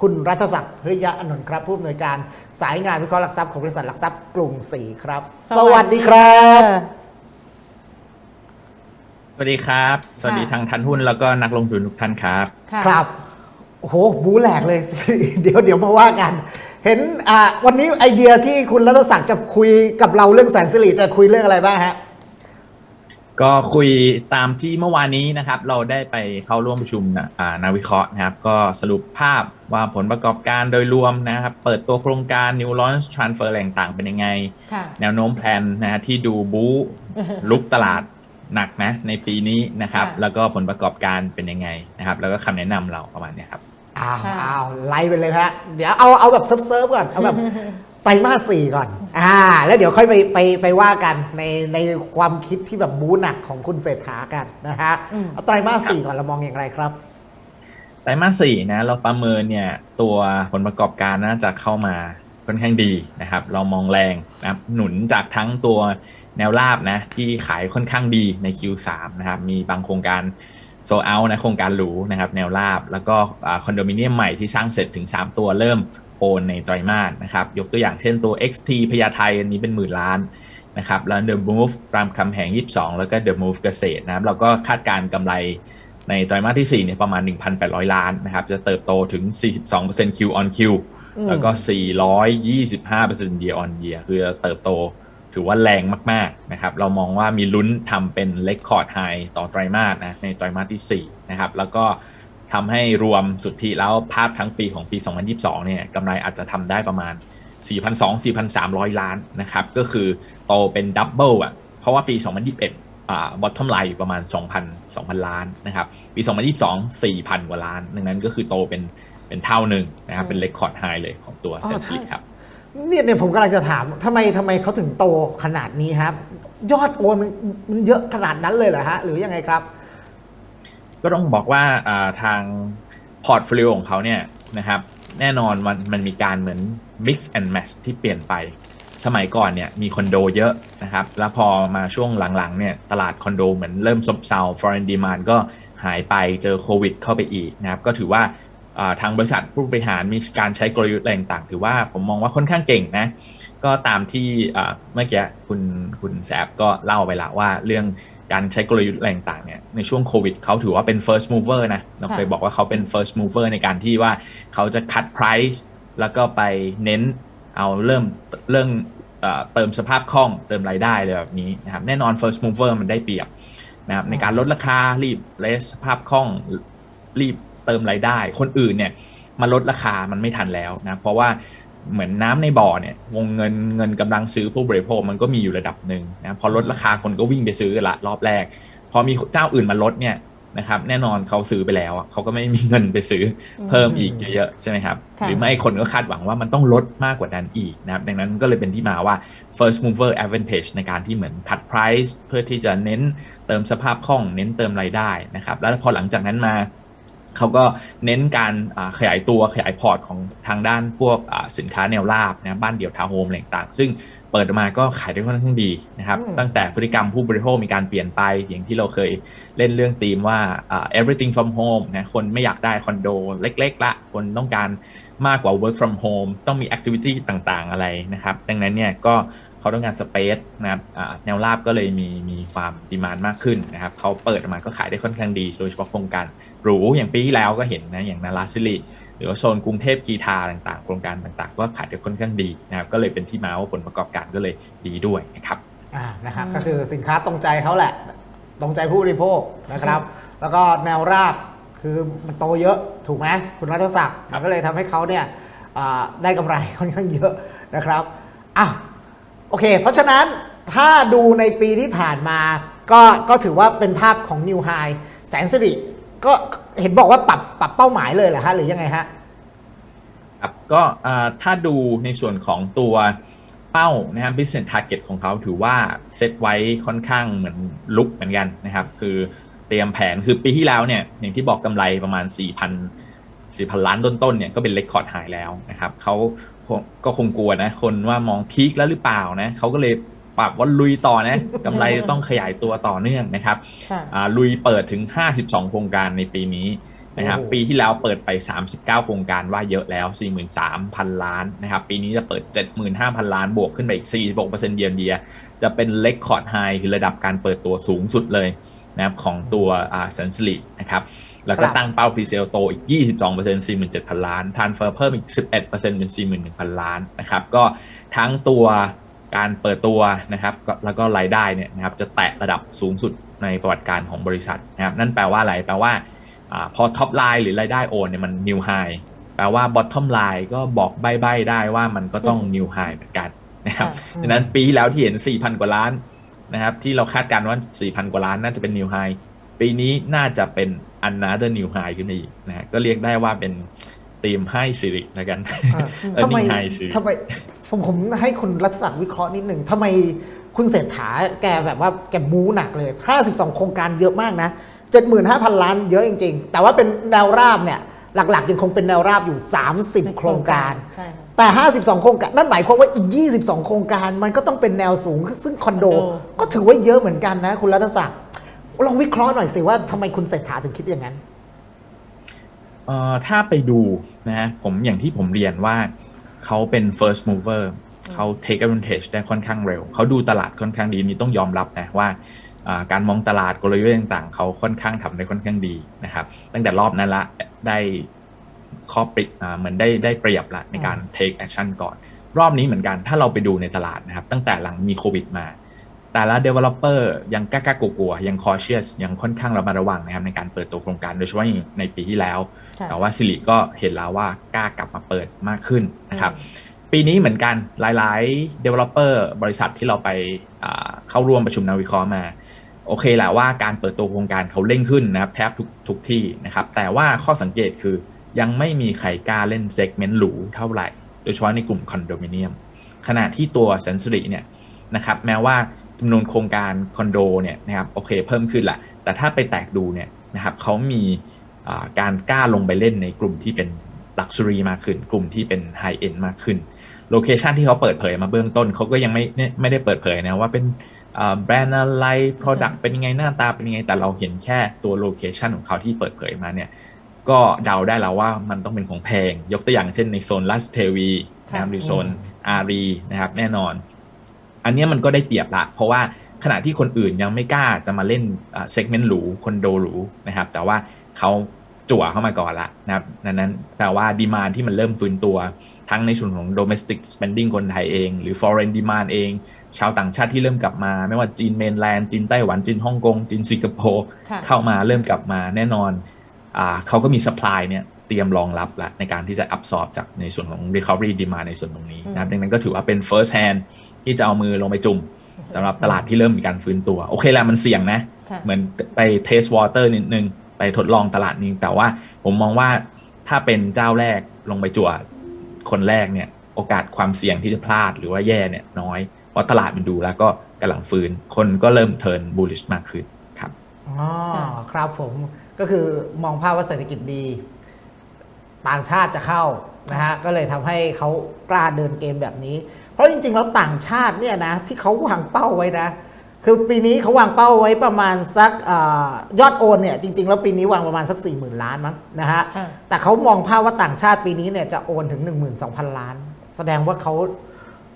คุณรัฐศักดิ์พริยะอนนท์ครับ ผู้อำนวยการสายงานวิเคราะห์หลักทรัพย์ของบริษัทหลักทรัพย์กรุงศรีครับ สวัสดีครับ สวัสดีครับ สวัสดีทางทันหุ้นแล้วก็นักลงทุนทุกท่านครับ ค่ะครับโอ้โหบูแหลกเลย เดี๋ยวเดี๋ยวมาว่ากัน เห็นอ่าวันนี้ไอเดียที่คุณรัฐศักดิ์จะคุยกับเราเรื่องแสนสิริจะคุยเรื่องอะไรบ้างฮะ ก็คุยตามที่เมื่อวานนี้นะครับ เราได้ไปเข้าร่วมประชุมนะอ่านาวิเคราะห์นะครับ ก็สรุปภาพว่าผลประกอบการโดยรวมนะครับ เปิดตัวโครงการ New Launch Transfer อะไรต่างๆเป็นยังไงค่ะแนวโน้มแพลนนะฮะที่ดูบู๊ลุกตลาดหนักนะในปีนี้นะครับค่ะแล้วก็ผลประกอบการเป็นยังไงนะครับ แล้วก็คำแนะนำเราประมาณเนี้ยครับอ้าวค่ะอ้าวไล่ไปเลยฮะเดี๋ยวเอาเอาแบบเซิร์ฟๆก่อนเอาแบบ ไตรมาสสี่ก่อน อ่า แล้วเดี๋ยวค่อยไปไปไปว่ากันในในความคิดที่แบบบู๊หนักของคุณเศรษฐากันนะฮะอืมเอาไตรมาสสี่ก่อนเรามองอย่างไรครับ ไตรมาสสี่นะเราประเมินเนี่ยตัวผลประกอบการน่าจะเข้ามาค่อนข้างดีนะครับ เรามองแรงนะครับหนุนจากทั้งตัวแนวราบนะที่ขายค่อนข้างดีใน Q3 นะครับ มีบางโครงการโซเอานะโครงการหรูนะครับ แนวราบ แล้วก็อ่าคอนโดมิเนียมใหม่ที่สร้างเสร็จถึง 3 ตัวเริ่ม โอนในไตรมาสนะครับยกตัวอย่างเช่นตัว XT พญาไทอันนี้เป็นหมื่นล้านนะครับแล้ว The Move รามคำแหง 22 แล้วก็ The Move เกษตรนะครับเราก็คาดการณ์กำไรในไตรมาสที่4เนี่ยประมาณ 1,800 ล้านนะครับจะเติบโตถึง 42% Q on Q อืมแล้วก็ 425% year on year คือเติบโตถือว่าแรงมากๆนะครับเรามองว่ามีลุ้นทำเป็น record high ต่อไตรมาสนะในไตรมาสที่4นะครับแล้วก็ ทำให้รวมสุทธิแล้วภาพทั้งปีของปี 2022 เนี่ยกำไรอาจจะทำได้ประมาณ 4,200-4,300 ล้านนะครับ ก็คือโตเป็นดับเบิลอะ เพราะว่าปี 2021 อ่า bottom line อยู่ประมาณ 2,000 2,000 ล้านนะครับ ปี 2022 4,000 กว่าล้าน ดังนั้นก็คือโตเป็นเป็นเท่าหนึ่งนะครับ เป็น record high เลยของตัวอ๋อเซ็นใช่ทริครับเนี่ยเนี่ยผมกำลังจะถามทำไมทำไมเขาถึงโตขนาดนี้ครับ ยอดโอนมันมันเยอะขนาดนั้นเลยเหรอฮะ หรือยังไงครับ ก็ต้องบอกว่าทางพอร์ตโฟลิโอของเขาเนี่ยนะครับแน่นอนมันมันมีการเหมือน mix and match ที่เปลี่ยนไป สมัยก่อนเนี่ยมีคอนโดเยอะนะครับ แล้วพอมาช่วงหลังๆเนี่ยตลาดคอนโดเหมือนเริ่มซบเซา foreign demand ก็หายไปเจอโควิดเข้าไปอีกนะครับ ก็ถือว่า ทางบริษัทผู้บริหารมีการใช้กลยุทธ์อะไรต่างๆถือว่าผมมองว่าค่อนข้างเก่งนะก็ตามที่อ่าเมื่อกี้คุณคุณแสบก็เล่าไปละว่าเรื่องการใช้กลยุทธ์อะไรต่างๆเนี่ยในช่วงโควิดเขาถือว่าเป็น first mover นะเราเคยบอกว่าเขาเป็น first mover ในการที่ว่าเขาจะ cut price แล้วก็ไปเน้นเอาเริ่มเรื่องเอ่อเติมสภาพคล่องเติมรายได้เลยแบบนี้นะครับแน่นอน first mover มันได้เปรียบนะครับในการลดราคารีบเลสสภาพคล่องรีบ เติมรายได้ คนอื่นเนี่ยมาลดราคามันไม่ทันแล้วนะเพราะว่าเหมือนน้ำในบ่อเนี่ยวงเงินเงินกำลังซื้อผู้บริโภคมันก็มีอยู่ระดับหนึ่งนะพอลดราคาคนก็วิ่งไปซื้อกันละรอบแรก พอมีเจ้าอื่นมาลดเนี่ยนะครับแน่นอนเขาซื้อไปแล้วอะเขาก็ไม่มีเงินไปซื้อเพิ่มอีกเยอะๆใช่ไหมครับค่ะหรือไม่คนก็คาดหวังว่ามันต้องลดมากกว่านั้นอีกนะครับดังนั้นก็เลยเป็นที่มาว่า first mover advantage ในการที่เหมือน cut price เพื่อที่จะเน้นเติมสภาพคล่องเน้นเติมรายได้นะครับแล้วพอหลังจากนั้นมา เขาก็เน้นการอ่าขยายตัวขยายพอร์ตของทางด้านพวกอ่าสินค้าแนวราบนะบ้านเดี่ยวทาวน์โฮมอะไรต่างๆซึ่งเปิดออกมาก็ขายได้ค่อนข้างดีนะครับอืมตั้งแต่พฤติกรรมผู้บริโภคมีการเปลี่ยนไป อย่างที่เราเคยเล่นเรื่องธีมว่าอ่า everything from home นะคนไม่อยากได้คอนโดเล็กๆละคนต้องการมากกว่า work from home ต้องมี activity ต่างๆอะไรนะครับ ดังนั้นเนี่ยก็ เขาต้องการสเปซนะครับแนวราบก็เลยมีมีความดีมานมากขึ้นนะครับเขาเปิดออกมาก็ขายได้ค่อนข้างดี โดยเฉพาะโครงการหรูอย่างปีที่แล้วก็เห็นนะอย่างนาราซิลิหรือว่าโซนกรุงเทพกีทาต่างๆ โครงการต่างๆ ก็ขายได้ค่อนข้างดีนะครับก็เลยเป็นที่มาว่าผลประกอบการก็เลยดีด้วยนะครับอ่านะครับก็คือสินค้าตรงใจเขาแหละ ตรงใจผู้บริโภคนะครับ แล้วก็แนวราบคือมันโตเยอะถูกไหมคุณรัฐศักดิ์มันก็เลยทำให้เขาเนี่ยได้กำไรค่อนข้างเยอะนะครับอะ อเค เพราะฉะนั้นถ้าดูในปีที่ผ่านมาก็ก็ถือว่าเป็นภาพของนิวไฮแสนสิริก็เห็นบอกว่าปรับปรับเป้าหมายเลยเหรอฮะหรือยังไงฮะครับก็ถ้าดูในส่วนของตัวเป้านะครับ business target ของเขาถือว่าเซตไว้ค่อนข้างเหมือนลุกเหมือนกันนะครับ คือเตรียมแผนคือปีที่แล้วเนี่ยอย่างที่บอกกำไรประมาณ 4,000 4,000 ล้านต้นๆเนี่ยก็เป็นเ e คคอร์ดไฮแล้วนะครับเขา ก็คงกลัวนะ คนว่ามองพีคแล้วหรือเปล่านะเขาก็เลยปรับว่าลุยต่อนะกำไรต้องขยายตัวต่อเนื่องนะครับค่ะอ่าลุยเปิดถึง 52 โครงการในปีนี้นะครับโอ้โหปีที่แล้วเปิดไป 39 โครงการว่าเยอะแล้ว 43,000 ล้านนะครับปีนี้จะเปิด 75,000 ล้านบวกขึ้นไปอีก 46%เยียร์เดีย จะเป็นเลคคอร์ดไฮคือระดับการเปิดตัวสูงสุดเลยนะครับของตัวอ่าสันสลินะครับ แล้วก็ครับตั้งเป้าพรีเซลโตอีก 22% 47,000 ล้านทานเฟอร์เพิ่มอีก 11%เป็น 41,000 ล้านนะครับ ก็ทั้งตัวการเปิดตัวนะครับก็แล้วก็รายได้เนี่ยนะครับจะแตะระดับสูงสุดในประวัติการของบริษัทนะครับนั่นแปลว่าอะไร แปลว่าอาพอท็อปไลน์หรือรายได้โอนเนี่ยมันนิวไฮแปลว่าบอททอมไลน์ก็บอกใบ้ๆได้ว่ามันก็ต้องนิวไฮเหมือนกันนะครับอืมดังนั้นปีที่แล้วที่เห็น 4,000 กว่าล้านนะครับที่เราคาดการณ์ว่า 4,000 กว่าล้านน่าจะเป็นนิวไฮปีนี้น่าจะเป็น another new high ขึ้นมาอีกนะฮะก็เรียกได้ว่าเป็นทีมให้สิริแล้วกันอ่าเออทำไมนี่ไฮสิทำไมผมผมให้คุณรัศศักดิ์วิเคราะห์นิดหนึ่งทำไมคุณเศรษฐาแกแบบว่าแกบูหนักเลย 52 โครงการเยอะมากนะ 75,000 ล้านเยอะจริง ๆ แต่ว่าเป็นแนวราบเนี่ยหลักๆ ยังคงเป็นแนวราบอยู่ 30 โครงการใช่ค่ะแต่ 52 โครงการ นั่นหมายความว่าอีก 22 โครงการ มันก็ต้องเป็นแนวสูง ซึ่งคอนโดคอนโดก็ถือว่าเยอะเหมือนกันนะ คุณรัตศักดิ์ ลองวิเคราะห์หน่อยสิว่าทำไมคุณเศรษฐาถึงคิดอย่างนั้นเอ่อถ้าไปดูนะฮะผมอย่างที่ผมเรียนว่าเขาเป็น first mover เขา take advantage ได้ค่อนข้างเร็ว เขาดูตลาดค่อนข้างดีนี่ต้องยอมรับนะว่าอ่าการมองตลาดกลยุทธ์ต่างๆ เขาค่อนข้างทำได้ค่อนข้างดีนะครับ ตั้งแต่รอบนั้นละได้ข้อปริอ่าเหมือนได้ได้เปรียบละในการ take action ก่อน รอบนี้เหมือนกันถ้าเราไปดูในตลาดนะครับ ตั้งแต่หลังมีโควิดมา แต่ละ developer ยังกล้าๆกลัวๆยัง cautious ยังค่อนข้างระมัดระวังนะครับในการเปิดตัวโครงการโดยเฉพาะอย่างในปีที่แล้วใช่แต่ว่าสิริก็เห็นแล้วว่ากล้ากลับมาเปิดมากขึ้นนะครับปีนี้เหมือนกันหลายๆ developer บริษัทที่เราไปอ่าเข้าร่วมประชุมนักวิเคราะห์มา โอเคแหละว่าการเปิดตัวโครงการเขาเร่งขึ้นนะครับแทบทุกทุกที่นะครับแต่ว่าข้อสังเกตคือยังไม่มีใครกล้าเล่นเซกเมนต์หรูเท่าไหร่ โดยเฉพาะในกลุ่มคอนโดมิเนียมขณะที่ตัวเซน s ุริเนี่ยนะครับแม้ว่า จำนวนโครงการคอนโดเนี่ยนะครับโอเคเพิ่มขึ้นแหละแต่ถ้าไปแตกดูเนี่ยนะครับเขามีการกล้าลงไปเล่นในกลุ่มที่เป็นลักชัวรี่มากขึ้น กลุ่มที่เป็นไฮเอ็นมากขึ้นโลเคชันที่เขาเปิดเผยมาเบื้องต้นเขาก็ยังไม่ไม่ไม่ได้เปิดเผยนะว่าเป็นแบรนด์อะไร Product เป็นยังไงหน้าตาเป็นยังไง แต่เราเห็นแค่ตัวโลเคชันของเขาที่เปิดเผยมาเนี่ยก็เดาได้แล้วว่ามันต้องเป็นของแพง ยกตัวอย่างเช่นในโซนลัสเทวีนะครับหรือโซนอารีนะครับแน่นอน อันเนี้ยมันก็ได้เปรียบละ เพราะว่าขณะที่คนอื่นยังไม่กล้าจะมาเล่นเซกเมนต์หรูคอนโดหรูนะครับ แต่ว่าเขาจั่วเข้ามาก่อนละนะครับนั้นนั้นแปลว่าดีมานที่มันเริ่มฟื้นตัว ทั้งในส่วนของ domestic spending คนไทยเอง หรือ foreign demand เอง ชาวต่างชาติที่เริ่มกลับมา ไม่ว่าจีนเมนแลนด์จีนไต้หวันจีนฮ่องกงจีนสิงคโปร์ค่ะเข้ามาเริ่มกลับมาแน่นอนอ่าเขาก็มี supply เนี่ย เตรียมรองรับละในการที่จะ absorb จากในส่วนของ recovery demand ในส่วนตรงนี้นะครับดังนั้นก็ถือว่าเป็น first hand ที่จะเอามือลงไปจุ่มสำหรับตลาดที่เริ่มมีการฟื้นตัว โอเคแหละมันเสี่ยงนะค่ะเหมือนไปเทสวอเตอร์นิดนึง ไปทดลองตลาดนี้แต่ว่าผมมองว่าถ้าเป็นเจ้าแรกลงไปจั่วคนแรกเนี่ยโอกาสความเสี่ยงที่จะพลาดหรือว่าแย่เนี่ยน้อยเพราะตลาดมันดูแล้วก็กำลังฟื้น คนก็เริ่มเทิร์นบูลลิชมากขึ้นครับอ๋อครับผมก็คือมองภาพว่าเศรษฐกิจดี ต่างชาติจะเข้านะฮะก็เลยทำให้เขากล้าเดินเกมแบบนี้ เพราะจริงๆแล้วต่างชาติเนี่ยนะที่เขาวางเป้าไว้นะคือปีนี้เขาวางเป้าไว้ประมาณสักเออยอดโอนเนี่ยจริง ๆ แล้วปีนี้วางประมาณสัก 4 0,000 ล้านมั้งนะฮะค่ะแต่เขามองภาพว่าต่างชาติปีนี้เนี่ยจะโอนถึง 12,000 ล้าน แสดงว่าเขา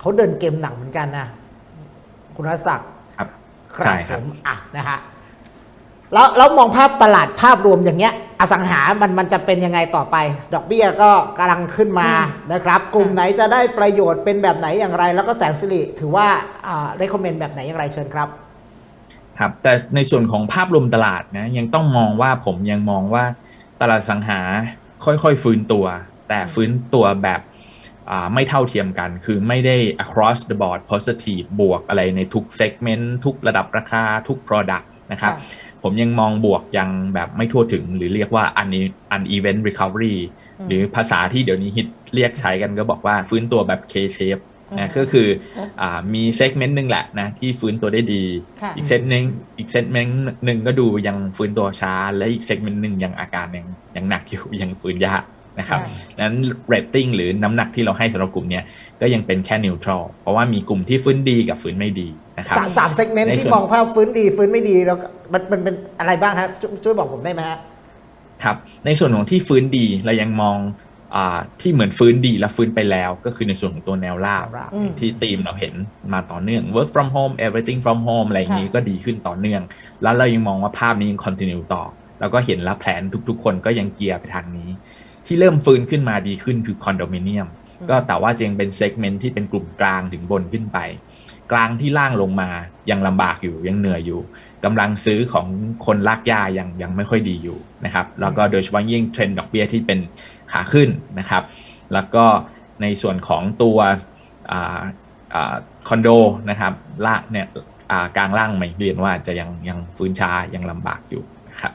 เขาเดินเกมหนักเหมือนกันนะคุณรัศศักดิ์ครับครับใช่คผรับมอะนะฮะแล้วแล้วมองภาพตลาดภาพรวมอย่างเงี้ย อสังหามันมันจะเป็นยังไงต่อไป ดอกเบี้ยก็กำลังขึ้นมานะครับ กลุ่มไหนจะได้ประโยชน์เป็นแบบไหนอย่างไร แล้วก็แสนสิริถือว่าอ่า recommend แบบไหนอย่างไรเชิญครับครับแต่ในส่วนของภาพรวมตลาดนะยังต้องมองว่าผมยังมองว่าตลาดสังหาค่อยๆฟื้นตัว แต่ฟื้นตัวแบบอ่าไม่เท่าเทียมกัน คือไม่ได้ across the board positive บวกอะไรในทุก segment ทุกระดับราคาทุก product นะครับค่ะ ผมยังมองบวกยังแบบไม่ทั่วถึง หรือเรียกว่า un- uneven recovery อืมหรือภาษาที่เดี๋ยวนี้ฮิตเรียกใช้กันก็บอกว่าฟื้นตัวแบบ K shape อืนะมก็คืออ่ามีเซกเมนต์หนึ่งแหละนะที่ฟื้นตัวได้ดีค่ะอีกเซตหนึ่งอีกเซตเมนต์หนึ่งก็ดูยังฟื้นตัวช้า และอีกเซกเมนต์หนึ่งยังอาการยังยังหนักอยู่ยังฟื้นยากนะครับใช่ดังนั้นเรตติ้งหรือน้ำหนักที่เราให้สำหรับกลุ่มเนี้ยก็ยังเป็นแค่นิวทรัลเพราะว่ามีกลุ่มที่ฟื้นดีกับฟื้นไม่ดี นะครับสามสามเซกเมนต์ในที่ส่วนมองภาพฟื้นดีฟื้นไม่ดีแล้วก็มันมันเป็นอะไรบ้างครับชวยช่วยบอกผมได้ไหมฮะครับในส่วนของที่ฟื้นดีเรายังมองอาที่เหมือนฟื้นดีและฟื้นไปแล้ว ก็คือในส่วนของตัวแนวราบแนวราบอืมที่ทีมเราเห็นมาต่อเนื่อง work from home everything from home อะไรอย่างนี้ค่ะก็ดีขึ้นต่อเนื่อง แล้วเรายังมองว่าภาพนี้ยัง continue ต่อ แล้วก็เห็นแล้วแผนทุกๆ คนก็ยังเกียร์ไปทางนี้ ที่เริ่มฟื้นขึ้นมาดีขึ้นคือคอนโดมิเนียมก็แต่ว่าจะยังเป็นเซกเมนต์ที่เป็นกลุ่มกลางถึงบนขึ้นไป กลางที่ล่างลงมายังลำบากอยู่ยังเหนื่อยอยู่กำลังซื้อของคนลากย่ายังยังไม่ค่อยดีอยู่นะครับแล้วก็โดยเฉพาะยิ่งเทรนด์ดอกเบี้ยที่เป็นขาขึ้นนะครับ แล้วก็ในส่วนของตัวอ่าอ่าคอนโดนะครับละเนี่ยอ่ากลางล่างไม่เรียนว่าจะยังยังฟื้นช้ายังลำบากอยู่นะครับ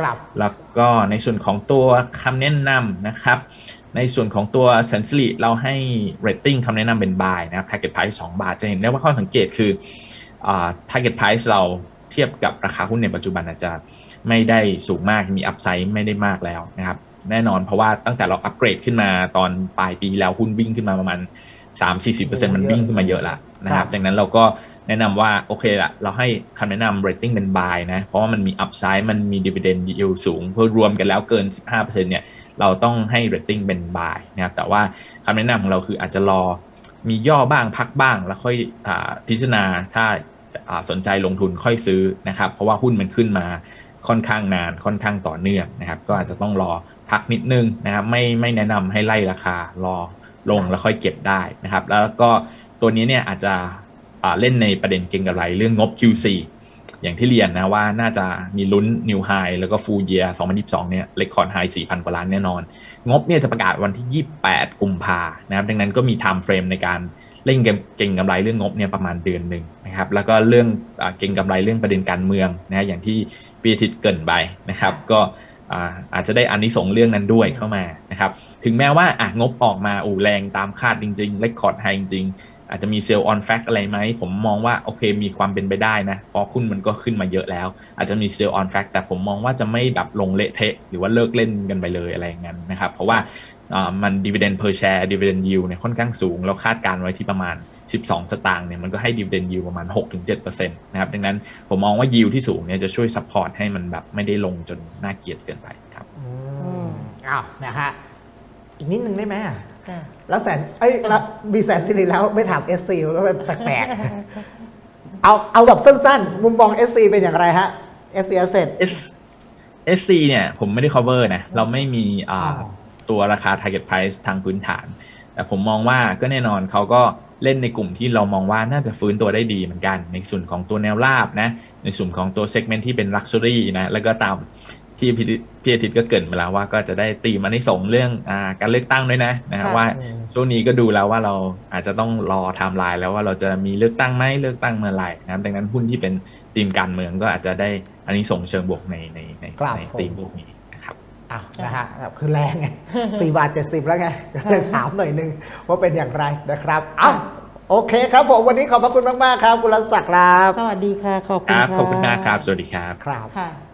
กลับแล้วก็ในส่วนของตัวคำแนะนำนะครับ ในส่วนของตัว s e n s l y เราให้ rating คำแนะนำเป็น buy นะครับ target price 2บาท จะเห็นได้ว่าข้อสังเกตคืออ่า target price เราเทียบกับราคาหุ้นในปัจจุบันอาจจะไม่ได้สูงมากมี upside ไม่ได้มากแล้วนะครับ แน่นอนเพราะว่าตั้งแต่เราอัปเกรดขึ้นมาตอนปลายปีแล้วหุ้นวิ่งขึ้นมาประมาณ 3-40%มันวิ่งขึ้นมาเยอะละนะครับดังนั้นเราก็ แนะนำว่าโอเคละเราให้คำแนะนำ rating เป็น buy นะเพราะว่ามันมี upside มันมี dividend yield สูง เพื่อรวมกันแล้วเกิน 15%เนี่ยเราต้องให้ rating เป็น buy นะครับแต่ว่าคำแนะนำของเราคืออาจจะรอมีย่อบ้างพักบ้าง แล้วค่อยอาพิจารณาถ้าสนใจลงทุนค่อยซื้อนะครับเพราะว่าหุ้นมันขึ้นมาค่อนข้างนานค่อนข้างต่อเนื่องนะครับ ก็อาจจะต้องรอพักนิดนึงนะครับไม่ไม่แนะนำให้ไล่ราคารอลงแล้วค่อยเก็บได้นะครับ แล้วก็ตัวนี้เนี่ยอาจจะ เล่นในประเด็นเก็งกำไรเรื่องงบ Q4 อย่างที่เรียนนะว่าน่าจะมีลุ้น New High แล้วก็ Full Year 2022 เนี่ย Record High 4,000 กว่าล้านแน่นอน งบเนี่ยจะประกาศวันที่ 28 กุมภานะครับ ดังนั้นก็มี time frame ในการเล่นเก่งกำไรเรื่องงบเนี่ยประมาณเดือนหนึ่งนะครับ แล้วก็เรื่องเก่งกำไรเรื่องประเด็นการเมืองนะอย่างที่ปีอาทิตย์เกินไปนะครับ ก็อาจจะได้อันนี้ส่งเรื่องนั้นด้วยเข้ามานะครับ ถึงแม้ว่าอะงบออกมาอู่แรงตามคาดจริงๆ Record High จริง อาจจะมีเซลล์ออนแฟกอะไรไหม ผมมองว่าโอเคมีความเป็นไปได้นะเพราะคุณมันก็ขึ้นมาเยอะแล้ว อาจจะมีเซลล์ออนแฟกแต่ผมมองว่าจะไม่แบบลงเละเทะ หรือว่าเลิกเล่นกันไปเลยอะไรอย่างนั้นนะครับ เพราะว่ามัน dividend per share dividend yield เนี่ยค่อนข้างสูง เราคาดการณ์ไว้ที่ประมาณ 12 สตางค์เนี่ยมันก็ให้ dividend yield ประมาณ 6-7%นะครับดังนั้นผมมองว่า yield ที่สูงเนี่ยจะช่วย support ให้มันแบบไม่ได้ลงจนน่าเกลียดเกินไปครับอ้าวนะฮะอีกนิดนึงได้ไหมอะ แล้วแสนเอ้ยแล้วมีแสนสิริแล้วไม่ถาม SC ก็เป็นแปลกๆเอาเอาแบบสั้นๆ มุมมอง SC เป็นอย่างไรฮะ SC Asset S SC เนี่ยผมไม่ได้ cover นะ เราไม่มีอ่าอ๋อตัวราคา target price ทางพื้นฐาน แต่ผมมองว่าก็แน่นอนเขาก็เล่นในกลุ่มที่เรามองว่าน่าจะฟื้นตัวได้ดีเหมือนกัน ในส่วนของตัวแนวราบนะ ในส่วนของตัว segment ที่เป็น luxury นะ แล้วก็ตาม ที่พี่พี่อาทิตย์ก็เกรินมาแล้วว่าก็จะได้ตีมันในส่งส์เรื่องอาการเลือกตั้งด้วยนะนะค่ะว่าอืมช่วงนี้ก็ดูแล้วว่าเราอาจจะต้องรอไทม์ไลน์แล้วว่าเราจะมีเลือกตั้งไหมเลือกตั้งเมื่อไหร่นะครับดังนั้นหุ้นที่เป็นธีมการเมืองก็อาจจะได้อันนี้ส่งส์เชิงบวกในในในครับในผมธีมพวกนี้นะครับอ้าวนะฮะแบบคือแรงไงสี่บาทเจ็ดสิบแล้วไงก็เลยถามหน่อยนึงว่าเป็นอย่างไรนะครับเอ้าโอเคครับผมวันนี้ขอบพระคุณมาก ๆ ครับ คุณรัศศักดิ์ครับ สวัสดีค่ะ ขอบคคุณรับค่ะขอบคุณมากครับ สวัสดีครับครับค่ะ